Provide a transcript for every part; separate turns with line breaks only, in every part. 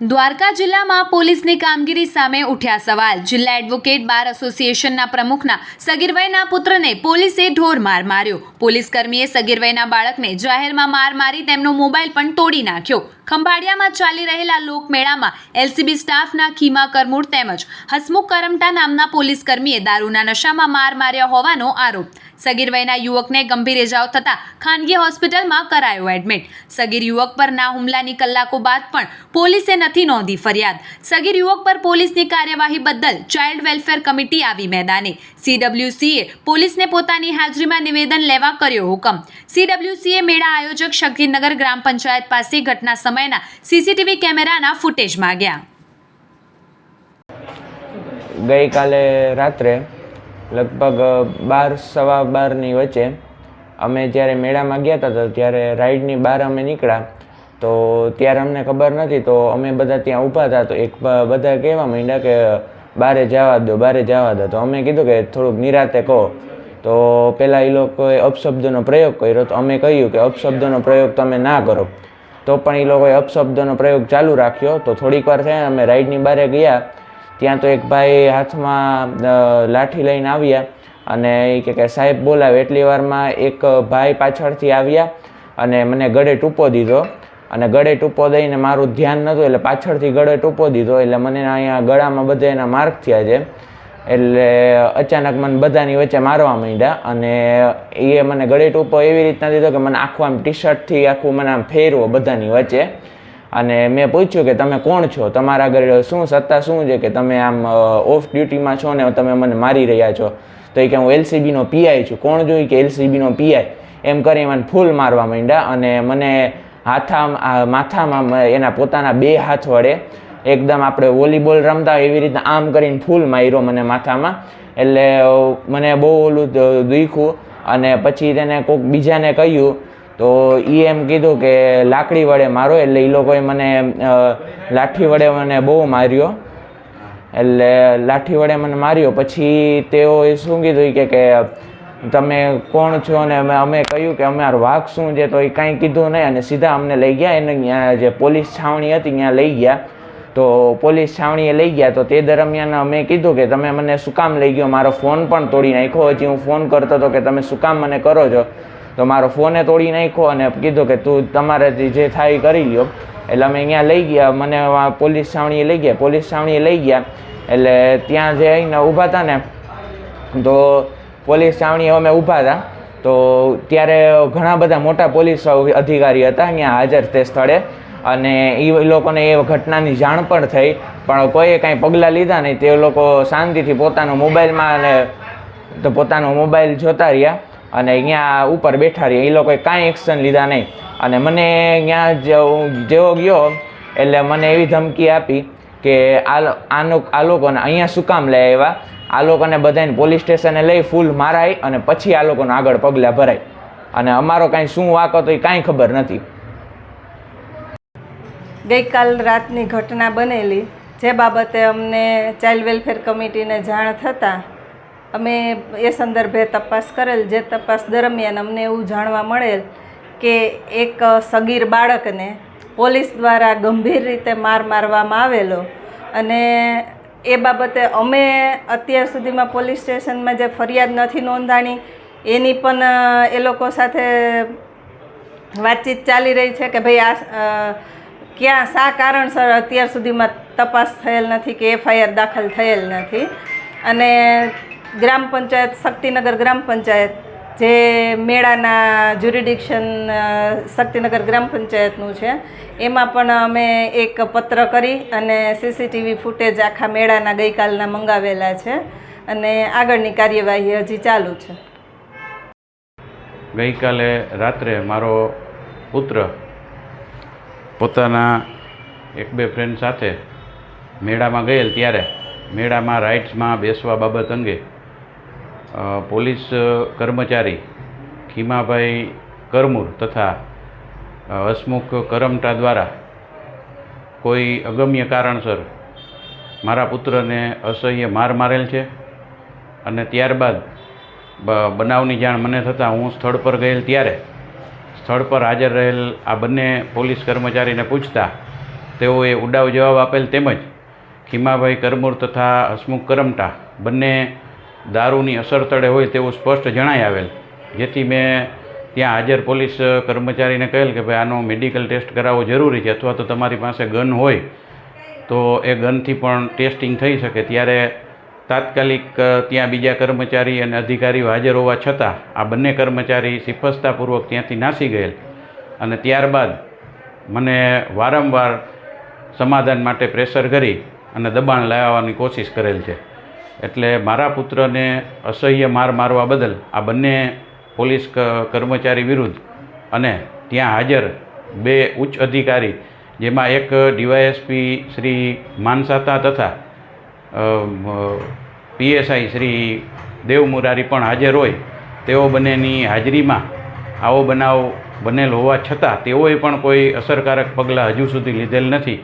દ્વારકા જિલ્લામાં પોલીસની કામગીરી સામે ઉઠ્યા સવાલ. જિલ્લા એડવોકેટ બાર એસોસિએશનના પ્રમુખના સગીરભાઈના પુત્રને પોલીસે ઢોર માર માર્યો. પોલીસ કર્મીએ સગીરવયના બાળકને જાહેરમાં માર મારી તેમનો મોબાઈલ પણ તોડી નાખ્યો. ખંભાળિયામાં ચાલી રહેલા લોકમેળામાં એલસીબી સ્ટાફના ખીમા કરમૂર તેમજ હસમુખ કરમટા નામના પોલીસ કર્મીએ દારૂના નશામાં માર માર્યા હોવાનો આરોપ. સગીર યુવકને ગંભીર ઇજાઓ થતાં ખાનગી હોસ્પિટલમાં કરાયો એડમિટ. સગીર યુવક પરના હુમલાની કલાકો બાદ પણ પોલીસે નથી નોંધી ફરિયાદ. સગીર યુવક પર પોલીસની કાર્યવાહી બદલ ચાઇલ્ડ વેલફેર કમિટી આવી મેદાને. સીડબ્લ્યુસીએ પોલીસને પોતાની હાજરીમાં નિવેદન લેવા કર્યો હુકમ. સીડબ્લ્યુસીએ મેળા આયોજક શક્તિનગર ગ્રામ પંચાયત પાસે ઘટના સમયના સીસીટીવી કેમેરાના ફૂટેજ માંગ્યા.
ગઈકાલે રાત્રે લગભગ બાર, સવા બારની વચ્ચે અમે જ્યારે મેળામાં ગયા હતા ત્યારે રાઈડની બહાર અમે નીકળ્યા. તો ત્યારે અમને ખબર નથી, તો અમે બધા ત્યાં ઊભા હતા, તો એક બધા કહેવા માંડ્યા કે બારે જવા દો, બારે જવા દો. તો અમે કીધું કે થોડુંક નિરાતે કહો. તો પહેલાં એ લોકોએ અપશબ્દોનો પ્રયોગ કર્યો, તો અમે કહ્યું કે અપશબ્દોનો પ્રયોગ તમે ના કરો. તો પણ એ લોકોએ અપશબ્દોનો પ્રયોગ ચાલુ રાખ્યો. તો થોડીક વાર થયા, અમે રાઈડની બારે ગયા. ત્યાં તો એક ભાઈ હાથમાં લાઠી લઈને આવ્યા અને એ કે સાહેબ બોલાવે. એટલી વારમાં એક ભાઈ પાછળથી આવ્યા અને મને ગળે ટૂંપો દીધો. અને ગળે ટૂંપો દઈને મારું ધ્યાન નહોતું, એટલે પાછળથી ગળે ટૂંપો દીધો, એટલે મને અહીંયા ગળામાં બધે એના માર્ક થયા છે. એટલે અચાનક મને બધાની વચ્ચે મારવા માંડ્યા અને એ મને ગળે ટૂંપો એવી રીતના દીધો કે મને આખું આમ ટી શર્ટથી આખું મને આમ ફેરવો બધાની વચ્ચે. અને મેં પૂછ્યું કે તમે કોણ છો? તમારા આગળ શું સત્તા શું છે કે તમે આમ ઓફ ડ્યુટીમાં છો ને તમે મને મારી રહ્યા છો? તો એ કે હું એલસીબીનો પીઆઈ છું. કોણ જોઈ કે એલસીબીનો પીઆઈ એમ કરી મને ફૂલ મારવા માંડ્યા અને મને હાથા માથામાં એના પોતાના બે હાથ વડે એકદમ આપણે વોલીબોલ રમતા એવી રીતના આમ કરીને ફૂલ માર્યો મને માથામાં. એટલે મને બહુ ઓલું દુખ્યું અને પછી તેને કોઈક બીજાને કહ્યું, તો એ એમ કીધું કે લાકડી વડે મારો, એટલે એ લોકોએ મને લાઠી વડે મને બહુ માર્યો. એટલે લાઠી વડે મને માર્યો. પછી તેઓએ શું કીધું કે તમે કોણ છો અને અમે અમે કહ્યું કે અમારો વાઘ શું છે, તો એ કાંઈ કીધું નહીં અને સીધા અમને લઈ ગયા. એને ત્યાં જે પોલીસ છાવણી હતી, ત્યાં લઈ ગયા. તો પોલીસ છાવણીએ લઈ ગયા. તો તે દરમિયાન અમે કીધું કે તમે મને શું કામ લઈ ગયો? મારો ફોન પણ તોડી નાખ્યો. હજી હું ફોન કરતો હતો કે તમે શું કામ મને કરો છો? તો મારો ફોને તોડી નાખ્યો અને કીધું કે તું તમારાથી જે થાય કરી લ્યો. એટલે અમે અહીંયા લઈ ગયા. મને પોલીસ છાવણીએ લઈ ગયા. પોલીસ છાવણીએ લઈ ગયા. એટલે ત્યાં જઈને ઊભા હતા ને. તો પોલીસ છાવણીએ અમે ઊભા હતા. તો ત્યારે ઘણા બધા મોટા પોલીસ અધિકારી હતા અહીંયા હાજર તે સ્થળે. અને એ લોકોને એ ઘટનાની જાણ પણ થઈ. પણ કોઈએ કાંઈ પગલાં લીધા નહીં. તે લોકો શાંતિથી પોતાનો મોબાઈલમાં અને તો પોતાનો મોબાઈલ જોતા રહ્યા. અને અહીંયા ઉપર બેઠા રહ્યા. એ લોકોએ કાંઈ એક્શન લીધા નહીં. અને મને અહીંયા જેવો ગયો એટલે મને એવી ધમકી આપી કે આ આનો આ લોકોને અહીંયા શું કામ લઈ આવ્યા? આ લોકોને બધાને પોલીસ સ્ટેશને લઈ ફૂલ મારાય અને પછી આ લોકોને આગળ પગલાં ભરાય. અને અમારો કાંઈ શું વાક હતો એ કાંઈ ખબર નથી.
ગઈકાલ રાતની ઘટના બનેલી. જે બાબતે અમને ચાઇલ્ડ વેલફેર કમિટીને જાણ થતાં અમે એ સંદર્ભે તપાસ કરેલ. જે તપાસ દરમિયાન અમને એવું જાણવા મળેલ કે એક સગીર બાળકને પોલીસ દ્વારા ગંભીર રીતે માર મારવામાં આવેલો અને એ બાબતે અમે અત્યાર સુધીમાં પોલીસ સ્ટેશનમાં જે ફરિયાદ નથી નોંધાણી, એની પણ એ લોકો સાથે વાતચીત ચાલી રહી છે કે ભાઈ આ ક્યાં, શા કારણસર અત્યાર સુધીમાં તપાસ થયેલ નથી કે એફઆઈઆર દાખલ થયેલ નથી. અને ગ્રામ પંચાયત, શક્તિનગર ગ્રામ પંચાયત જે મેળાના જ્યુરિડિક્શન શક્તિનગર ગ્રામ પંચાયતનું છે, એમાં પણ અમે એક પત્ર કરી અને સીસીટીવી ફૂટેજ આખા મેળાના ગઈકાલના મંગાવેલા છે અને આગળની કાર્યવાહી હજી ચાલુ છે.
ગઈકાલે રાત્રે મારો પુત્ર પોતાના એક બે ફ્રેન્ડ સાથે મેળામાં ગયેલ ત્યારે મેળામાં રાઇડ્સમાં બેસવા બાબત અંગે પોલીસ કર્મચારી ખીમાભાઈ કરમૂર તથા હસમુખ કરમટા દ્વારા કોઈ અગમ્ય કારણસર મારા પુત્રને અસહ્ય માર મારેલ છે અને ત્યારબાદ બનાવની જાણ મને થતાં હું સ્થળ પર ગયેલ ત્યારે સ્થળ પર હાજર રહેલ આ બંને પોલીસ કર્મચારીને પૂછતા તેઓએ ઉડાવ જવાબ આપેલ તેમજ ખીમાભાઈ કરમૂર તથા હસમુખ કરમટા બંને દારૂની અસર તળે હોય તેવું સ્પષ્ટ જણાઈ આવેલ. જેથી મેં ત્યાં હાજર પોલીસ કર્મચારીને કહેલ કે ભાઈ, આનો મેડિકલ ટેસ્ટ કરાવવો જરૂરી છે અથવા તો તમારી પાસે ગન હોય, તો એ ગનથી પણ ટેસ્ટિંગ થઈ શકે. ત્યારે તાત્કાલિક ત્યાં બીજા કર્મચારી અને અધિકારીઓ હાજર હોવા છતાં આ બંને કર્મચારી સિફસતાપૂર્વક ત્યાંથી નાસી ગયેલ. અને ત્યારબાદ મને વારંવાર સમાધાન માટે પ્રેશર કરી અને દબાણ લાવવાની કોશિશ કરેલ છે. એટલે મારા પુત્રને અસહ્ય માર મારવા બદલ આ બંને પોલીસ કર્મચારી વિરુદ્ધ અને ત્યાં હાજર બે ઉચ્ચ અધિકારી, જેમાં એક ડીવાયએસપી શ્રી માનસાતા તથા પીએસઆઈ શ્રી દેવ મુરારી પણ હાજર હોય. તેઓ બંનેની હાજરીમાં આવો બનાવ બનેલ હોવા છતાં તેઓએ પણ કોઈ અસરકારક પગલાં હજુ સુધી લીધેલ નથી.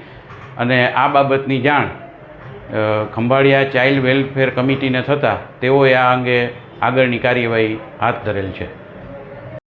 અને આ બાબતની જાણ ખંભાળિયા ચાઇલ્ડ વેલફેર કમિટીને થતાં તેઓએ આ અંગે આગળની કાર્યવાહી હાથ ધરેલ છે.